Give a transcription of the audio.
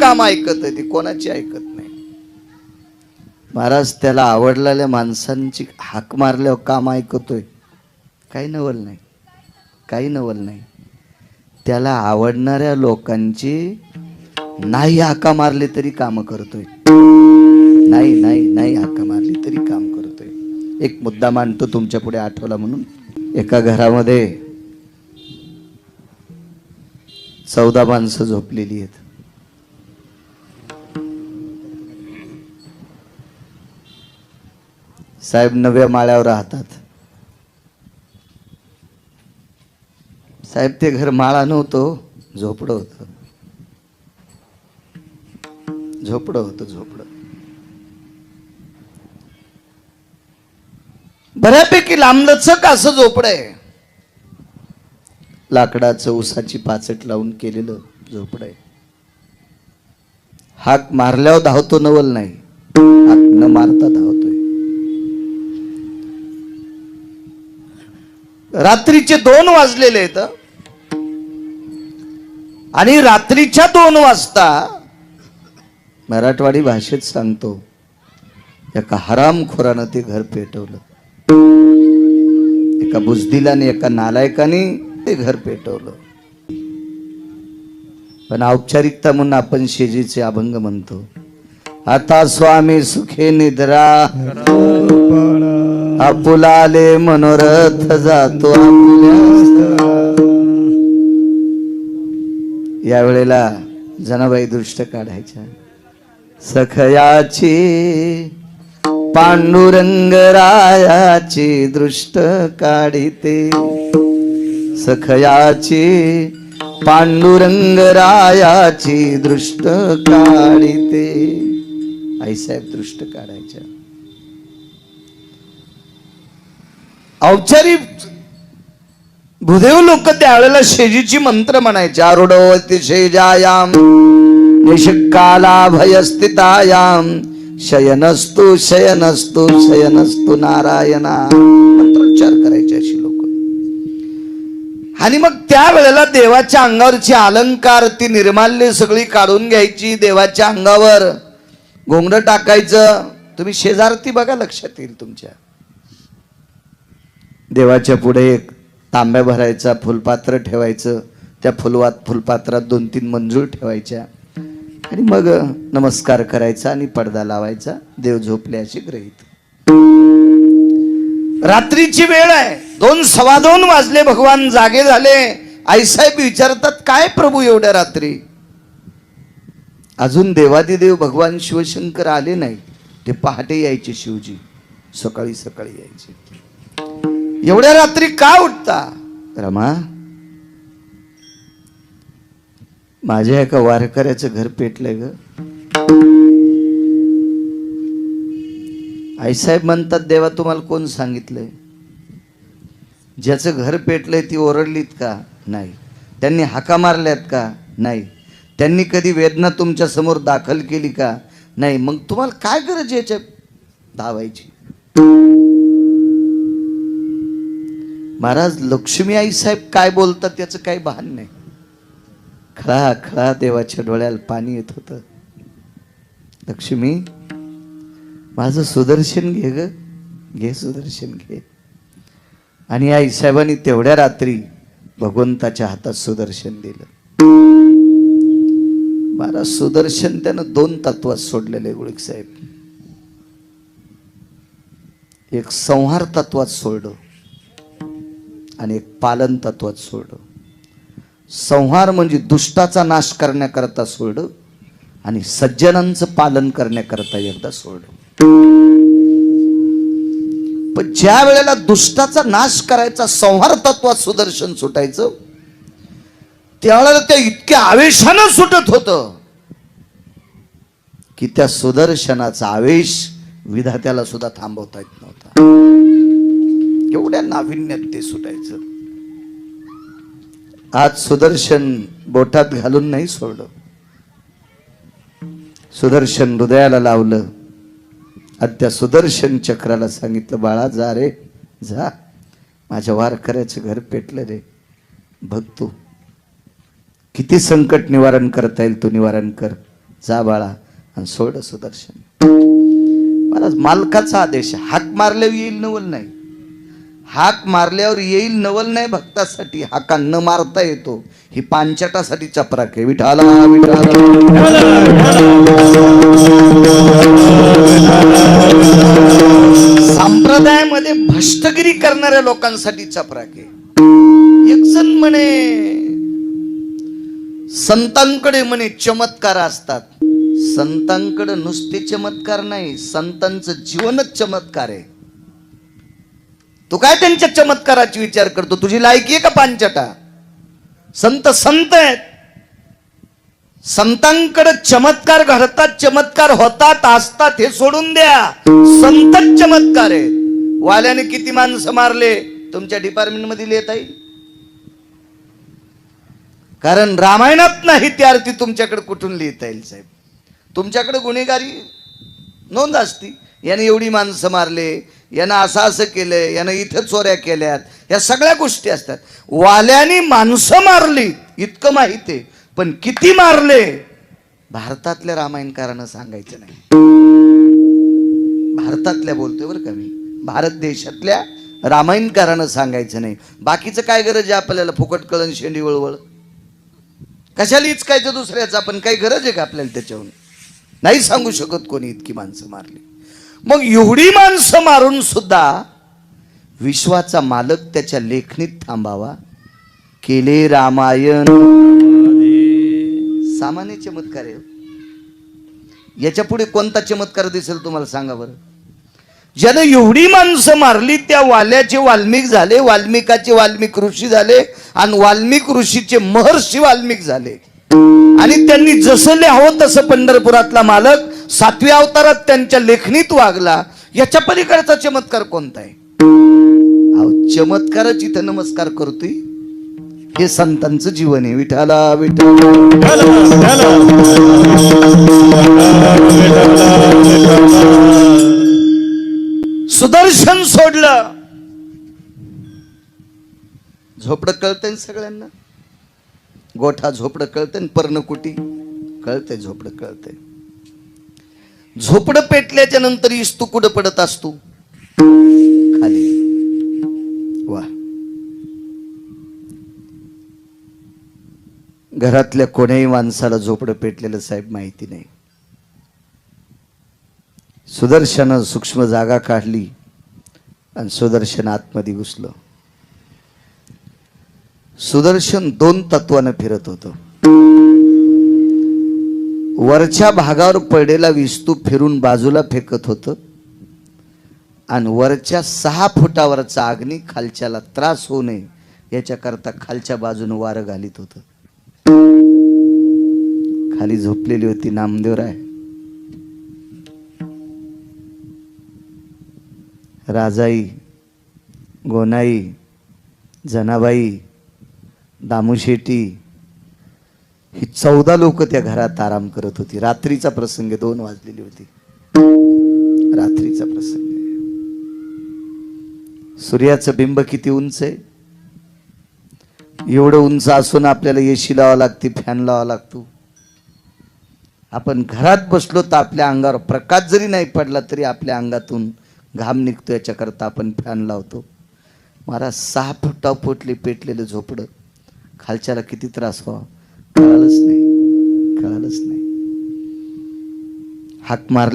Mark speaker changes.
Speaker 1: काम ऐकत आहे ती कोणाची ऐकत नाही. महाराज त्याला आवडलेल्या माणसांची हाक मारल्यावर काम ऐकतोय. काही नवल नाही. काही नवल नाही. त्याला आवडणाऱ्या लोकांची नाही हाका मारली तरी काम करतोय. नाही नाही नाही हाका मारली तरी काम करतोय. एक मुद्दा मांडतो तुमच्यापुढे आठवला म्हणून. एका घरामध्ये चौदा माणसं झोपलेली आहेत. साहेब नव्या माळ्यावर राहतात. साहेब ते घर माळा नव्हतो झोपडं होतं. झोपडं होतं झोपडं. बऱ्यापैकी लांबलचक असं झोपडं आहे. लाकडाचं उसाची पाचट लावून केलेलं झोपडं आहे. हाक मारल्यावर धावतो नवल नाही. हाक न मारता धावतो. रात्रीचे दोन वाजलेले आहेत आणि रात्रीच्या दोन वाजता मराठवाडी भाषेत सांगतो एका हरामखोरानं ते घर पेटवलं. एका बुजदिलाने एका नालायकाने ते घर पेटवलं. पण औपचारिकता म्हणून आपण शेजीचे अभंग म्हणतो आता स्वामी सुखे निद्रा. आपुलाले मनोरथ जातो यावेळेला या वेळेला जनाबाई दृष्ट काढायच्या. सखयाची पांडुरंगरायाची दृष्ट काढिते. सखयाची पांडुरंगरायाची दृष्ट काढिते. आईसाहेब दृष्ट काढायच्या. औपचारिक भूदेव लोक त्यावेळेला शेजीची मंत्र म्हणायचे आरुढवती शेजायाम निषकाला भयस्थितायाम शयनस्तु शयनस्तु शयनस्तु नारायणा. मंत्रोच्चार करायचे अशी लोक. आणि मग त्या वेळेला देवाच्या अंगावरची अलंकार ती निर्माल्य सगळी काढून घ्यायची देवाच्या अंगावर घोंगडं टाकायचं. तुम्ही शेजारती बघा लक्षात येईल तुमच्या. देवाच्या पुढे एक तांब्या भरायचा फुलपात्र ठेवायचं त्या फुलवात फुलपात्रात दोन तीन मंजूळ ठेवायच्या. आणि मग नमस्कार करायचा आणि पडदा लावायचा देव झोपले ग्रहित रात्रीची वेळ आहे. दोन सव्वा दोन वाजले भगवान जागे झाले. आईसाहेब विचारतात काय प्रभू एवढ्या रात्री? अजून देवादिदेव भगवान शिवशंकर आले नाही ते पहाटे यायचे शिवजी. सकाळी सकाळी यायचे. एवढ्या रात्री का उठता? रमा माझ्या एका वारकऱ्याचं घर पेटलंय ग. आईसाहेब म्हणतात देवा तुम्हाला कोण सांगितलंय? ज्याचं घर पेटलंय ती ओरडलीत का? नाही. त्यांनी हाका मारल्यात का? नाही. त्यांनी कधी वेदना तुमच्यासमोर दाखल केली का? नाही. मग तुम्हाला काय गरज याच्या धावायची महाराज लक्ष्मी आई साहेब काय बोलतात त्याचं काही भान नाही. खळा खळा देवाच्या डोळ्याला पाणी येत होतं. लक्ष्मी माझं सुदर्शन घे ग. घे सुदर्शन घे. आणि आई साहेबांनी तेवढ्या रात्री भगवंताच्या हातात सुदर्शन दिलं. महाराज सुदर्शन त्यानं दोन तत्वात सोडलेले गुळिक साहेब. एक संहार तत्वात सोडलं. आणि एक पालन तत्वात सोडलं. संहार म्हणजे दुष्टाचा नाश करण्याकरता सोडलं आणि सज्जनांचं पालन करण्याकरता एकदा सोडलं. पण ज्या वेळेला दुष्टाचा नाश करायचा संहार तत्वात सुदर्शन सुटायचं त्यावेळेला त्या इतक्या आवेशानं सुटत होतं की त्या सुदर्शनाचा आवेश विधात्याला सुद्धा थांबवता येत नव्हता. एवढ्या नाविन्यात ते सुटायचं. आज सुदर्शन बोटात घालून नाही सोडलं. सुदर्शन हृदयाला लावलं. आणि त्या सुदर्शन चक्राला सांगितलं बाळा जा रे जा. माझ्या वारकऱ्याचं घर पेटलं रे. बघ तू. किती संकट निवारण करता येईल तू निवारण कर. जा बाळा आणि सोड सुदर्शन. मला मालकाचा आदेश हाक मारल्यावर येईल नवल नाही. हाक मारल्यावर येईल नवल नाही भक्तासाठी. हाका न मारता येतो. ही पांचटासाठी चपराक आहे. विठाला विठाला संप्रदायामध्ये भ्रष्टगिरी करणाऱ्या लोकांसाठी चपराक आहे. एक जण म्हणे संतांकडे म्हणे चमत्कार असतात. संतांकडे नुसते चमत्कार नाही. संतांचं जीवनच चमत्कार आहे. तू काय त्यांच्या चमत्काराची विचार करतो? तुझी लायकी आहे का पांचटा संत संत आहेत. संतांकडे चमत्कार घडतात चमत्कार होतात असतात हे सोडून द्या. संतच चमत्कार आहेत. वाल्याने किती माणसं मारले? तुमच्या डिपार्टमेंटमध्ये लिहिता येईल कारण रामायणात नाही ती आरती तुमच्याकडे कुठून लिहिता येईल साहेब? तुमच्याकडे गुन्हेगारी नोंद असती. यानं एवढी माणसं मारले यानं असं असं केलंय यानं इथं चोऱ्या केल्यात या सगळ्या गोष्टी असतात. वाल्याने माणसं मारली इतकं माहिती आहे. पण किती मारले? भारतातल्या रामायणकारानं सांगायचं नाही. भारतातल्या बोलतोय बरं का मी. भारत देशातल्या रामायणकारानं सांगायचं नाही. बाकीचं काय गरज आहे आपल्याला? फुकट कळण शेंडी वळवळ? कशाला इचकायचं दुसऱ्याचं? आपण काही गरज आहे का आपल्याला त्याच्याहून नाही सांगू शकत कोणी इतकी माणसं मारली. मग एवढी माणसं मारून सुद्धा विश्वाचा मालक त्याच्या लेखणीत थांबावा. केले रामायण. सामान्य चमत्कार आहे. याच्यापुढे कोणता चमत्कार दिसेल तुम्हाला सांगा बरं. ज्यानं एवढी माणसं मारली त्या वाल्याचे वाल्मिक झाले वाल्मिकाचे वाल्मिक ऋषी झाले आणि वाल्मिक ऋषीचे महर्षी वाल्मिक झाले. आणि त्यांनी जसं लिहावं तसं पंढरपुरातला मालक सातव्या अवतारात त्यांच्या लेखणीत वागला याच्या पलीकडचा चमत्कार कोणता आहे? चमत्कारच इथं नमस्कार करतोय. हे संतांचं जीवन आहे. विठाला विठाला सुदर्शन सोडलं. झोपडं कळतंय सगळ्यांना? गोठा झोपडं कळतंय पर्णकुटी? कळतंय झोपडं कळतंय. झोपडं पेटल्याच्या नंतर इस्तू कुठं पडत असतो? खाली. वा. घरातल्या कोण्याही माणसाला झोपडं पेटलेलं साहेब माहिती नाही. सुदर्शनं सूक्ष्म जागा काढली आणि सुदर्शन आतमध्ये घुसलं. सुदर्शन दोन तत्वानं फिरत होतं. वरच्या भागावर पडलेला विस्तू फिरून बाजूला फेकत होतं. आणि वरच्या सहा फुटावरचा अग्नी खालच्याला त्रास होऊ नये याच्याकरता खालच्या बाजूने वारं घालीत होतं. खाली झोपलेली होती नामदेवराय राजाई गोनाई जनाबाई दामूशेटी ही चौदा लोक त्या घरात आराम करत होती. रात्रीचा प्रसंग दोन वाजलेली होती. रात्रीचा प्रसंग. सूर्याचं बिंब किती उंच आहे? एवढं उंच असून आपल्याला एसी लावा लागते फॅन लावा लागतो. आपण घरात बसलो तर आपल्या अंगावर प्रकाश जरी नाही पडला तरी आपल्या अंगातून घाम निघतो याच्याकरता आपण फॅन लावतो. महाराज सहा फुटा पोटले पेटलेलं झोपडं खालच्याला किती त्रास व्हावा? कळालंच नाही. कळालंच नाही. हाक मारली